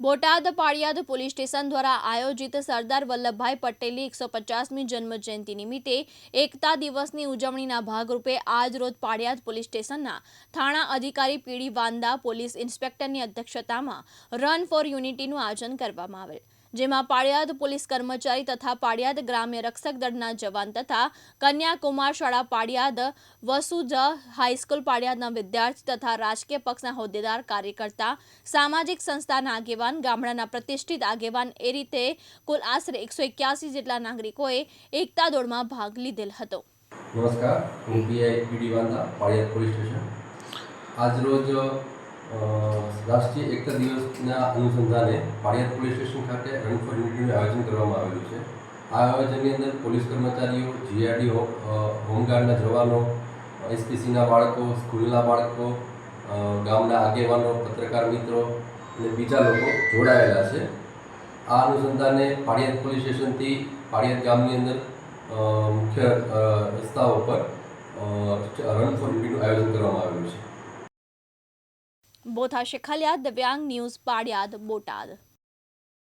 Botad Paliyad police station દ્વારા આયોજિત સરદાર વલ્લભભાઈ પટેલની એકસો પચાસમી જન્મજયંતિ નિમિત્તે એકતા દિવસની ઉજવણીના ભાગરૂપે આજરોજ પાળિયાદ પોલીસ સ્ટેશનના થાણા અધિકારી પીડી વાંદા પોલીસ ઇન્સ્પેક્ટરની અધ્યક્ષતામાં રન ફોર યુનિટીનું આયોજન કરવામાં આવેલ. જેમાં પાળિયાદ પોલીસ કર્મચારી તથા પાળિયાદ ગ્રામ્ય રક્ષક દળના જવાન તથા કન્યાકુમાર શાળા પાળિયાદ વસુજ હાઈસ્કૂલ પાળિયાદના વિદ્યાર્થી તથા રાજકીય પક્ષના હોદ્દેદાર કાર્યકર્તા, સામાજિક સંસ્થાના આગેવાન, ગામડાના પ્રતિષ્ઠિત આગેવાન એ રીતે કુલ આશરે એકસો એક્યાસી જેટલા નાગરિકોએ એકતા દોડમાં ભાગ લીધેલ હતો. નમસ્કાર, હું PI PD Vanda, Paliyad police station. આજરોજ રાષ્ટ્રીય એકતા દિવસના અનુસંધાને પાળિયાદ પોલીસ સ્ટેશન ખાતે રન ફોર યુનિટીનું આયોજન કરવામાં આવેલું છે. આ આયોજનની અંદર પોલીસ કર્મચારીઓ જીઆરડી હોમગાર્ડના જવાનો, એસપીસીના બાળકો, સ્કૂલના બાળકો ગામના આગેવાનો, પત્રકાર મિત્રો અને બીજા લોકો જોડાયેલા છે. આ અનુસંધાને પાળિયાદ પોલીસ સ્ટેશનથી પાળિયાદ ગામની અંદર મુખ્ય રસ્તાઓ પર રન ફોર યુનિટીનું આયોજન કરવામાં આવેલું છે. બોથા શેખાલિયા દિવ્યાંગ ન્યૂઝ પાળિયાદ બોટાદ